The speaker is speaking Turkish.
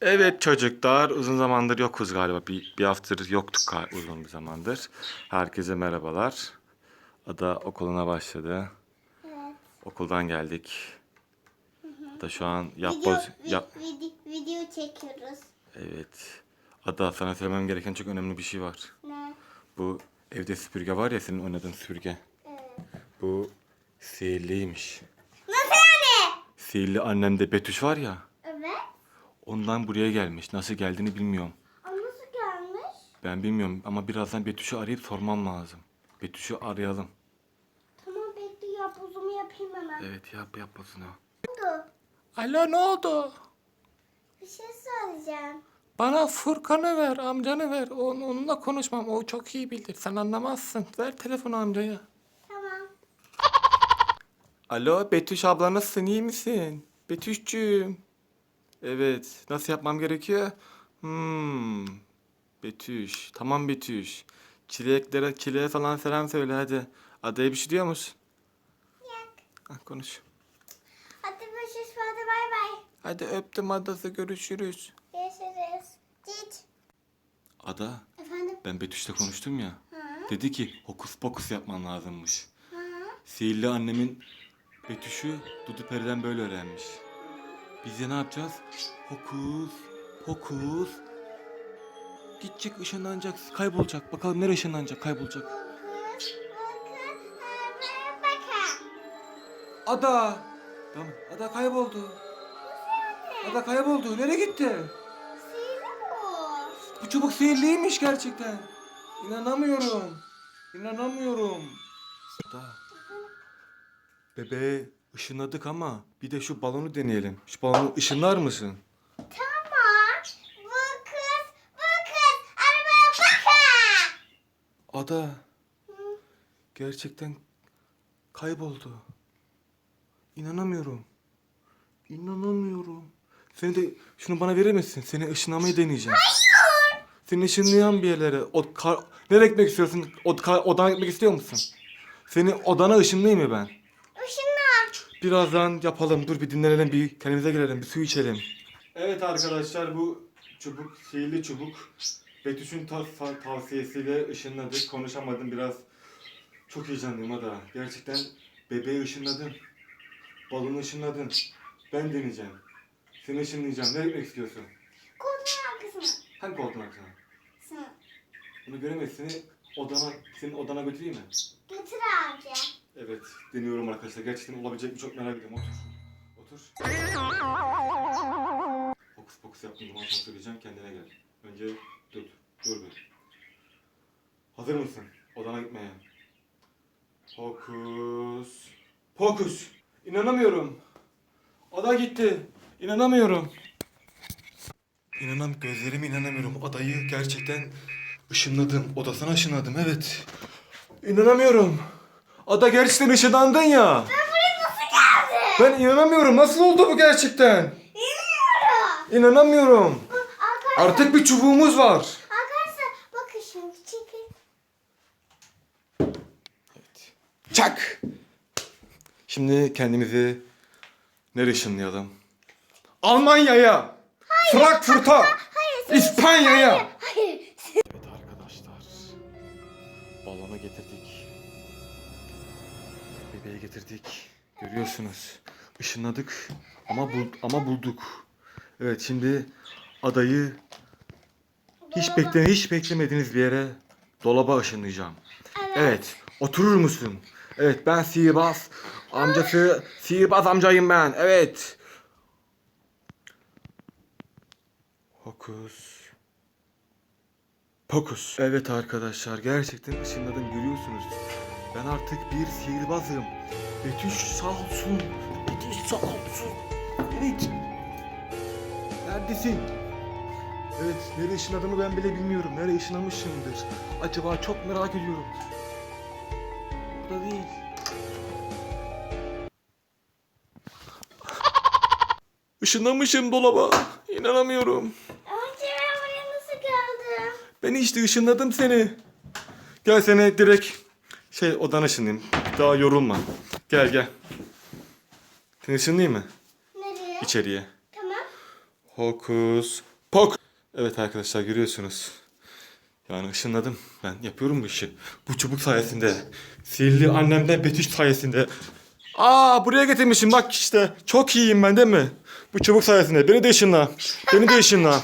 Evet çocuklar uzun zamandır yokuz galiba. Bir, bir haftadır yoktuk uzun bir zamandır. Herkese merhabalar. Ada okuluna başladı. Evet. Okuldan geldik. Ada şu an Video, yapboz... vi- Yap, vide- video çekiyoruz. evet. Ada sana söylemem gereken çok önemli bir şey var. Ne? Bu evde süpürge var ya senin oynadığın süpürge. Evet. Bu sihirliymiş. Nasıl yani? Sihirli annemde Betüş var ya. Ondan buraya gelmiş. Nasıl geldiğini bilmiyorum. Ama nasıl gelmiş? Ben bilmiyorum ama birazdan Betüş'ü arayıp sormam lazım. Betüş'ü arayalım. Tamam bekle ya buzumu yapayım hemen. Evet yap yap basını. Ne oldu? Alo ne oldu? Bir şey söyleyeceğim. Bana Furkan'ı ver, amcanı ver. On, onunla konuşmam. O çok iyi bilir. Sen anlamazsın. Ver telefonu amcaya. Tamam. Alo Betüş abla nasılsın iyi misin? Betüş'cüğüm. Evet nasıl yapmam gerekiyor? Hmm. Betüş. Tamam Betüş. Çileklere, çileğe falan selam söyle hadi. Adaya bir şey diyor musun? Yak. Hah, konuş. Hadi görüşürüz. Hadi bay bay. Hadi öptüm adası görüşürüz. Görüşürüz. Cit. Ada Efendim? ben Betüş'le konuştum ya. Hı? Dedi ki hokus pokus yapman lazımmış. Hı? Sihirli annemin Betüş'ü Dudu Peri'den böyle öğrenmiş. Biz de ne yapacağız? Hokus pokus. Gidecek ışınlanacak kaybolacak. Bakalım nereye ışınlanacak kaybolacak. Ada. Tamam ada kayboldu. Ada kayboldu. Nereye gitti? Bu. Bu çubuk sihirliymiş gerçekten. İnanamıyorum. İnanamıyorum. Ada. Bebeğe ışınladık ama bir de şu balonu deneyelim. Şu balonu ışınlar mısın? Tamam. Bu kız, bu kız. Arabaya bakın. Ada. Gerçekten kayboldu. İnanamıyorum. İnanamıyorum. Sen de şunu bana verir misin? Seni ışınlamayı deneyeceğim. Hayır. Seni ışınlayan bir yerlere. O kar... Nereye gitmek istiyorsun? O, ka- odana gitmek istiyor musun? Seni odana ışınlayayım mı ben? Birazdan yapalım. Dur bir dinlenelim, bir kendimize gelelim, bir su içelim. Evet arkadaşlar bu çubuk, sihirli çubuk. Betüş'ün ta- ta- tavsiyesiyle ışınladık. Konuşamadım biraz. Çok heyecanlıyım Ada. Gerçekten bebeği ışınladın. Balonu ışınladın. Ben deneyeceğim. Seni ışınlayacağım. Ne gitmek istiyorsun? Koltuğun arkasına. Hangi koltuğun arkasına? Sana. Bunu göremeyiz. Seni odana, senin odana götüreyim mi? Götür amca. Evet, deniyorum arkadaşlar. Gerçekten olabilecek mi çok merak ediyorum. Otur. Otur. Fokus yaptığım zaman sana söyleyeceğim. Kendine gel. Önce dur. Dur bir. Hazır mısın? Odana gitmeye. Fokus. Fokus. İnanamıyorum. Oda gitti. İnanamıyorum. İnanam gözlerime inanamıyorum. Adayı gerçekten ışınladım. Odasına ışınladım. Evet. İnanamıyorum. Ada gerçekten ışınlandın ya. Ben inanamıyorum. Nasıl oldu bu gerçekten? Bilmiyorum. İnanamıyorum. Arkadaşlar, Artık bir çubuğumuz var. arkadaşlar bakın şimdi çekin. Çak. Şimdi kendimizi nereye ışınlayalım? Almanya'ya. Frankfurt'a. İspanya'ya. Hayır. Evet arkadaşlar. Balonu getirdik. Bebeği getirdik. Görüyorsunuz. Işınladık ama bul ama bulduk. Evet şimdi adayı hiç bekle hiç beklemediğiniz bir yere dolaba ışınlayacağım. Evet. Oturur musun? Evet ben sihirbaz amcası sihirbaz amcayım ben. Evet. Hokus. Pokus. Evet arkadaşlar gerçekten ışınladım görüyorsunuz. Ben artık bir sihirbazım. Betüş sağ olsun. Betüş sağ olsun. Evet. Neredesin? Evet nereye ışınladığımı ben bile bilmiyorum. Nereye ışınlamışımdır? Acaba çok merak ediyorum. Burada değil. Işınlamışım dolaba. İnanamıyorum. Amca ben buraya nasıl geldim? Ben işte ışınladım seni. Gel seni direkt şey odana ışınlayayım. Daha yorulma. Gel gel. Seni ışınlayayım mı? Nereye? İçeriye. Tamam. Hokus Evet arkadaşlar görüyorsunuz. Yani ışınladım. Ben yapıyorum bu işi. Bu çubuk sayesinde. Sihirli annemden Betüş sayesinde. Aa buraya getirmişim bak işte. Çok iyiyim ben değil mi? Bu çubuk sayesinde. Beni de ışınla. Beni de ışınla.